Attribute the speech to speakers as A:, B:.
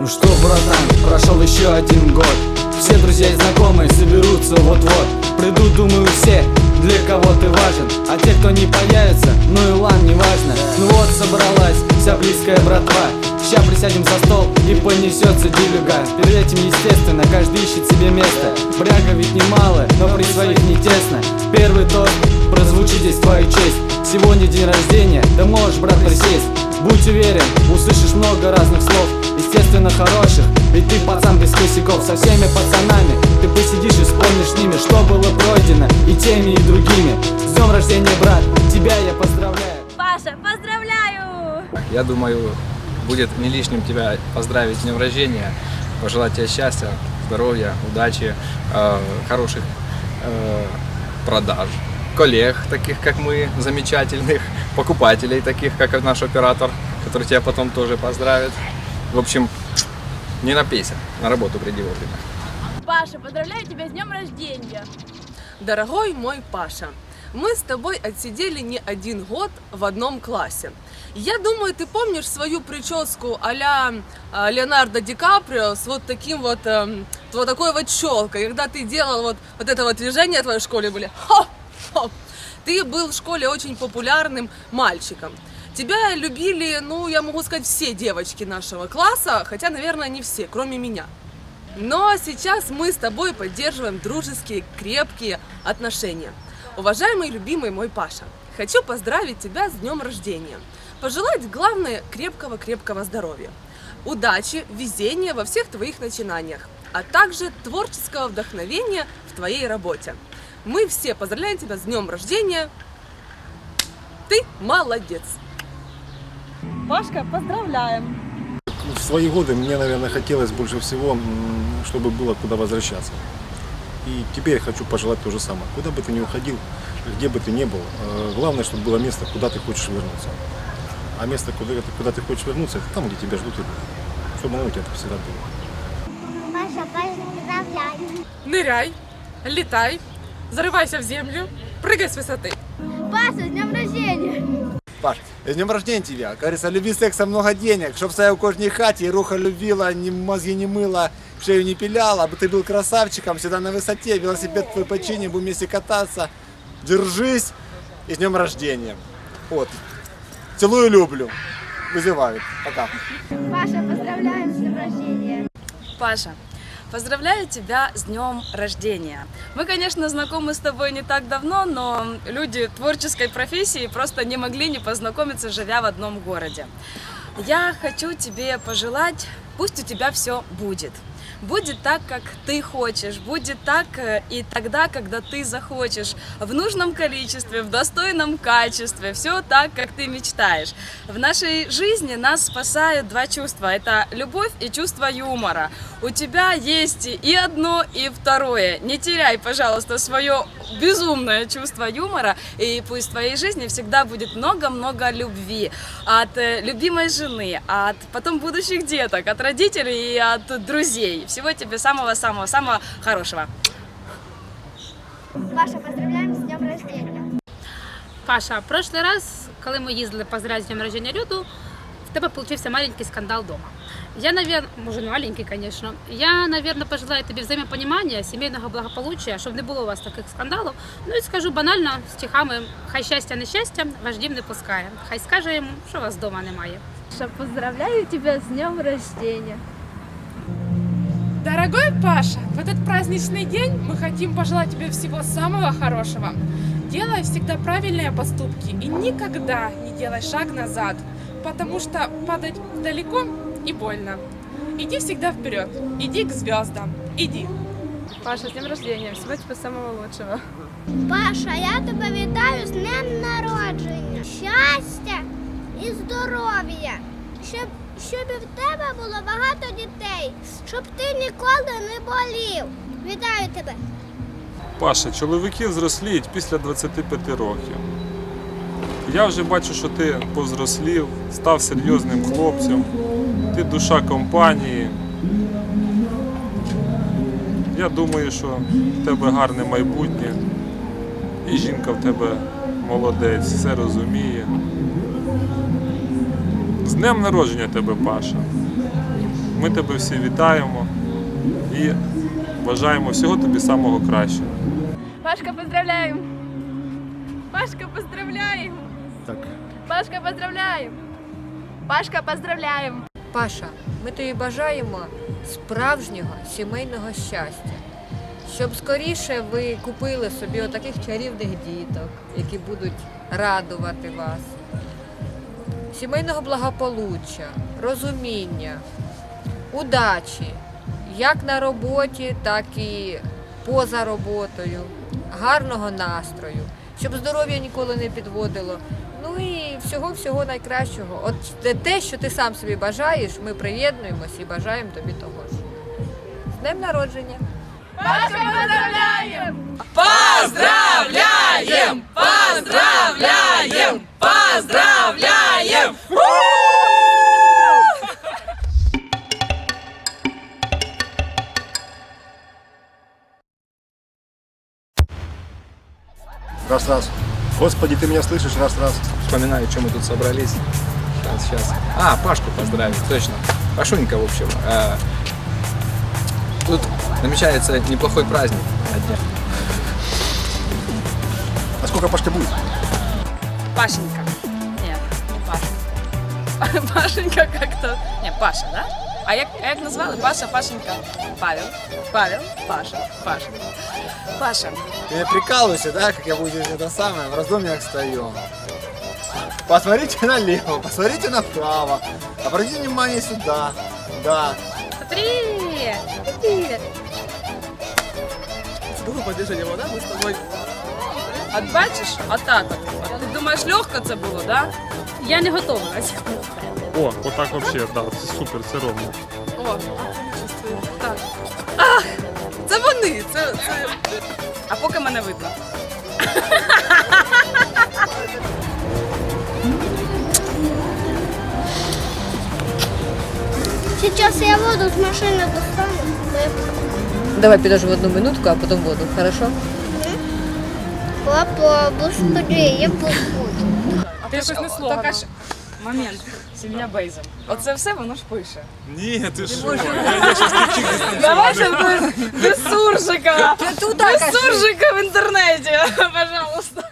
A: Ну что, братан, прошел еще один год. Все друзья и знакомые соберутся вот-вот. Придут, думаю, все, для кого ты важен. А те, кто не появится, ну и ладно, не важно Ну вот собралась вся близкая братва. Ща присядем за стол и понесется делюга Перед этим, естественно, каждый ищет себе место. Бряга ведь немало, но при своих не тесно. Первый тост прозвучит здесь в твою честь. Сегодня день рождения, да можешь, брат, присесть. Будь уверен, услышишь Со всеми пацанами. Ты посидишь и вспомнишь с ними Что было пройдено и теми, и другими. С днем рождения, брат, тебя я поздравляю!
B: Паша, поздравляю!
C: Я думаю, будет не лишним тебя поздравить с днем рождения, пожелать тебе счастья, здоровья, удачи, э, хороших э, продаж, коллег, таких как мы, замечательных, покупателей, таких как наш оператор, который тебя потом тоже поздравит. В общем, не напейся, на работу приди вовремя.
B: Паша, поздравляю тебя с днем рождения!
D: Дорогой мой Паша, мы с тобой отсидели не один год в одном классе. Я думаю, ты помнишь свою прическу а-ля а, Леонардо Ди Каприо с вот таким вот, эм, вот такой вот челкой. Когда ты делал вот, вот это вот движение в твоей школе были хо, хо. Ты был в школе очень популярным мальчиком. Тебя любили, ну, я могу сказать, все девочки нашего класса, хотя, наверное, не все, кроме меня. Но сейчас мы с тобой поддерживаем дружеские, крепкие отношения. Уважаемый, любимый мой Паша, хочу поздравить тебя с днем рождения. Пожелать, главное, крепкого-крепкого здоровья. Удачи, везения во всех твоих начинаниях, а также творческого вдохновения в твоей работе. Мы все поздравляем тебя с днем рождения. Ты молодец!
B: Пашка, поздравляем!
E: В свои годы мне, наверное, хотелось больше всего, чтобы было куда возвращаться. И теперь хочу пожелать то же самое. Куда бы ты ни уходил, где бы ты ни был, э, главное, чтобы было место, куда ты хочешь вернуться. А место, куда, ты- куда ты хочешь вернуться, это там, где тебя ждут и любят. Чтобы оно у тебя всегда было.
F: Паша, поздравляю.
D: Ныряй, летай, зарывайся в землю, прыгай с высоты.
F: Паша, с днем рождения.
G: Паш, з днем рождения тебя. Говорится, люби секса, много денег. Чтоб стоял в кожній хаті, и руха любила, ни мозги не мыла, шею не пиляла, бы ты был красавчиком, всегда на высоте, велосипед твой почини, будем вместе кататься. Держись и с днем рождения. Вот. Целую, люблю. Вызывают. Пока.
F: Паша, поздравляем с днем рождения.
H: Паша, поздравляю тебя с днем рождения. Мы, конечно, знакомы с тобой не так давно, но люди творческой профессии просто не могли не познакомиться, живя в одном городе. Я хочу тебе пожелать, пусть у тебя все будет. Будет так, как ты хочешь, будет так э, и тогда, когда ты захочешь, в нужном количестве, в достойном качестве, все так, как ты мечтаешь. В нашей жизни нас спасают два чувства. Это любовь и чувство юмора. У тебя есть и одно, и второе. Не теряй, пожалуйста, свое безумное чувство юмора, и пусть в твоей жизни всегда будет много-много любви от э, любимой жены, от потом будущих деток, от родителей и от друзей. Всего тебе самого-самого-самого хорошего.
F: Паша, поздравляем с днем рождения.
I: Паша, в прошлый раз, коли ми їздили поздравляти з днем рождения Люду, в тебе получився маленький скандал дома. Я, наверное, може не маленький, конечно. Я, наверное, пожелаю тобі взаємопонімання, сімейного благополуччя, щоб не було у вас таких скандалів. Ну і скажу банально стихами: хай щастя, нещастя ваш дім не пускає. Хай скаже йому, що вас вдома немає.
B: Паша, поздравляю тебя с днем рождения!
D: Дорогой Паша, в этот праздничный день мы хотим пожелать тебе всего самого хорошего. Делай всегда правильные поступки и никогда не делай шаг назад, потому что падать далеко и больно. Иди всегда вперед, иди к звездам, иди.
B: Паша, с днем рождения! Всего тебе самого лучшего!
F: Паша, я тебе вітаю з днем народження. Щастя і здоров'я. Щоб, щоб в тебе було багато дітей, щоб ти ніколи не болів. Вітаю тебе.
J: Паша, чоловіки взросліють після 25 років. Я вже бачу, що ти повзрослів, став серйозним хлопцем, ти душа компанії. Я думаю, що в тебе гарне майбутнє. І жінка в тебе молодець, все розуміє. З днем народження тебе, Паша. Ми тебе всі вітаємо і бажаємо всього тобі самого кращого.
B: Пашка, поздравляем! Пашка, поздравляем!
E: Так,
B: Пашка, поздравляем! Пашка, поздравляем!
K: Паша, ми тобі бажаємо справжнього сімейного щастя. Щоб скоріше ви купили собі отаких чарівних діток, які будуть радувати вас. Сімейного благополуччя, розуміння, удачі, як на роботі, так і поза роботою, гарного настрою, щоб здоров'я ніколи не підводило. Ну і всього-всього найкращого. От те- що ти сам собі бажаєш, ми приєднуємося і бажаємо тобі того ж. З днем народження!
B: Пашка, поздравляем!
D: Поздравляем! Поздравляем!
E: Раз-раз. Господи, ты меня слышишь, раз-раз.
C: Вспоминаю, чем мы тут собрались. Сейчас, сейчас. А, Пашку поздравить, точно. Пашунька, в общем. э, Тут намечается неплохой праздник на днях.
E: А сколько Пашка будет?
H: Пашенька. Пашенька как-то. Не, Паша, да? А як, а як назвали? Паша, Пашенька. Павел. Павел, Паша, Паша. Паша.
G: Ты меня прикалываешься, да, как я буду это самое, в раздумьях стою. Посмотрите налево, посмотрите направо, обратите внимание сюда. Да.
I: Привіт! Привіт!
D: Група движення вода, ми з тобою. От бачиш, отак от. От Ти думаєш, легко це було, да?
I: Я не готувалася.
J: О, отак взагалі, да, це супер, це ровно.
D: О. Так. Ах, це вони, це, це. А поки мене видно.
F: Сейчас я воду з машини достану.
K: Давай підожди одну минутку, а потім воду, хорошо?
F: Папа, господи, я побуду.
D: А ти щось не слово. ж момент. Сім'я Бейзом. Оце все воно ж пише.
J: Ні, ти що?
D: Давай ще без, без суржика. Без суржика в інтернеті, пожалуйста.